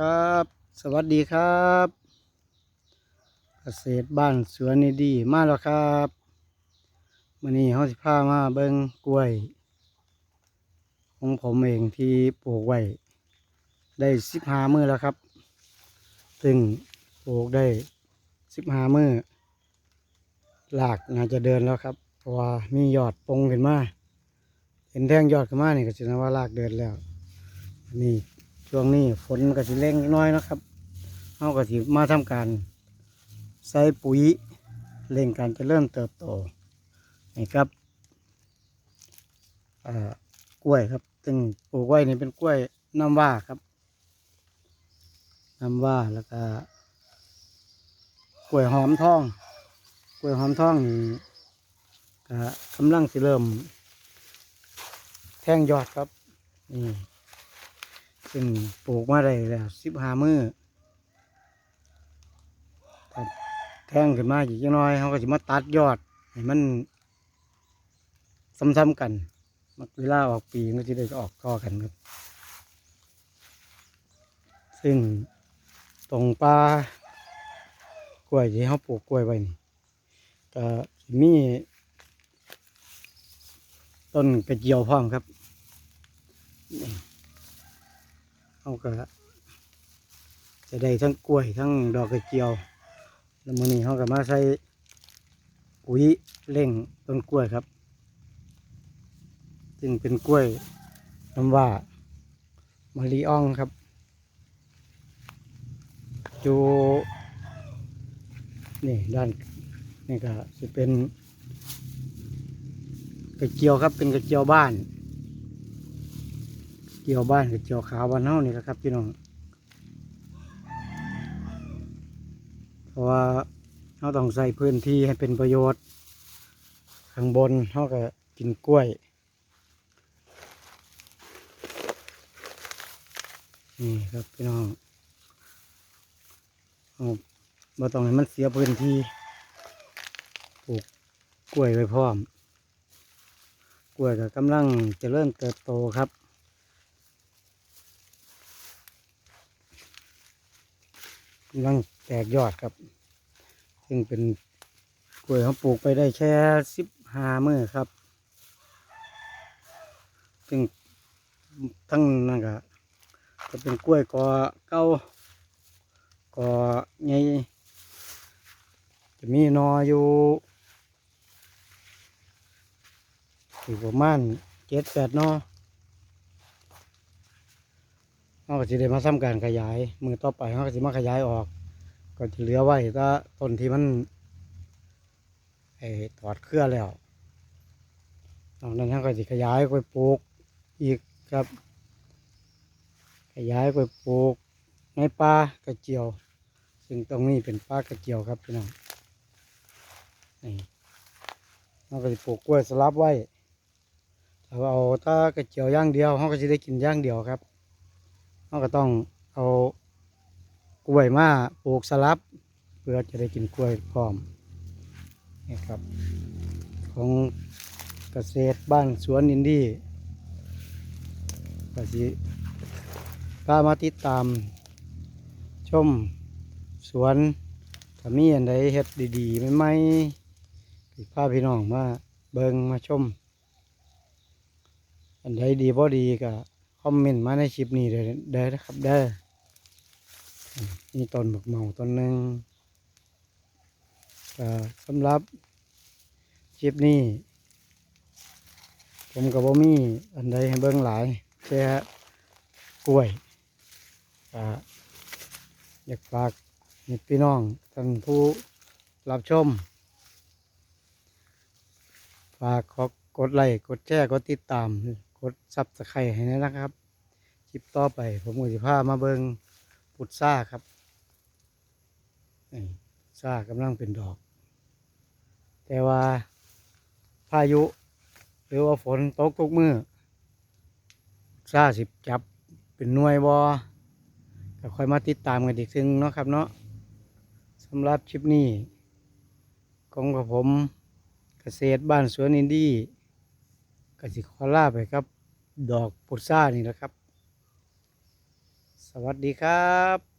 ครับ สวัสดีครับ เกษตรบ้านสวนนี่ดีมากแล้วครับวันนี้เขาสิพามาเบิ้งกล้วย ของผมเองที่ปลูกไว้ได้สิบห้ามือแล้วครับ ซึ่งปลูกได้สิบห้ามือหลากน่าจะเดินแล้วครับ เพราะว่ามียอดปงขึ้นมาเห็นแท่งยอดขึ้นมานี่ก็จะนับว่าลากเดินแล้วนี่ ช่วงนี้ฝนก็สิเร่งน้อยนะครับเขาก็สิมาทำการใส่ปุ๋ยเร่งการเจะเริ่มเติบโตนี่ครับกล้วยครับซึ่งปลูกไว้นี่เป็นกล้วยน้ำว่าครับน้ำว่าแล้วก็กล้วยหอมทองกล้วยหอมทองนี่ก็กำลังสิเริ่มแท่งยอดครับนี่ ซึ่งปลูกมาได้แล้วสิบห้ามือแท่งขึ้นมาอีกจักน้อยเขาก็จะมาตัดยอดให้มันซ้ำๆกันมักเวลาออกปีก็จะได้ออกต่อกันครับ ซึ่งตรงปลากล้วยที่เขาปลูกกล้วยไว้นี่ก็มีต้นกระเจียวพร้อมครับ เขาก็จะได้ทั้งกล้วยทั้งดอกกระเจียวแล้วมือนี้เขาก็มาใส่ปุ๋ยเร่งต้นกล้วยครับซึ่งเป็นกล้วยน้ำว่ามะลิอ่องครับอยู่นี่ด้านนี่ก็จะเป็นกระเจียวครับเป็นกระเจียวบ้าน เจียวบ้านกระเจียวขาวบ้านเฮานี่แหละครับพี่น้องเพราะว่าเราต้องใส่พื้นที่ให้เป็นประโยชน์ ข้างบนเขาก็กินกล้วยนี่ครับพี่น้องเอาบ่ต้องให้มันเสียพื้นที่ปลูกกล้วยไว้พร้อม กล้วยก็กำลังเจะเริ่มเติบโตครับ กำลังแตกยอดครับ ซึ่งเป็นกล้วยเขาปลูกไปได้แค่สิบห้ามือครับ ซึ่งทั้งนั้นก็จะเป็นกล้วยกอเก้ากอใหญ่จะมีนออยู่อยู่ประมาณเจ็ดแปดนอ เขาก็จะได้มาทำการขยาย มือต่อไปเขาก็จะมาขยายออก ก็จะเหลือไว้ถ้าต้นที่มันไอ้ถอดเครือแล้วนอกนั้นเขาก็จะขยายไปปลูกอีกครับ ขยายไปปลูกในป่ากระเจียว ซึ่งตรงนี้เป็นป่ากระเจียวครับพี่น้องนี่เขาก็จะปลูกกล้วยสลับไว้ถ้าเอาถ้ากระเจียวย่างเดียวเขาก็จะได้กินย่างเดียวครับ เขาก็ต้องเอากล้วยมาปลูกสลับ เพื่อจะได้กินกล้วยพร้อมนี่ครับ ของเกษตรบ้านสวนอินดี้ก็สิพามาติดตาม ชมสวนถ้ามีอันใดเฮ็ดดีๆใหม่ๆสิพาพี่น้องมาเบิงมาชม อันใดดีบ่ดีก็ คอมเมนต์มาในคลิปนี้เด้อเด้อนะครับเด้อมนี่ต้นบักเมาต้นหนึ่งสำหรับคลิปนี้ ผมกับบ่มีอันใดให้เบิ่งหลายแค่กล้วยก็อยากฝากให้พี่น้องท่านผู้รับชม ฝากขอกดไลค์กดแชร์กดติดตาม ดซับสไครต์ให้นอยนะครับ คลิปต่อไป ผมก็จะพามาเบิงพุทซ่าครับนี่ซ่ากำลังเป็นดอก แต่ว่าพายุ หรือว่าฝนตกทุกมือซ่าสิบจับเป็นหน่วยบอก็ค่อยมาติดตามกันอีกซึ่งเนาะครับเนาะสำหรับคลิปนี้ของกับผมเกษตรบ้านสวนอินดี้กสิขอลาไปครับ ดอกปุซ่านี่นะครับ สวัสดีครับ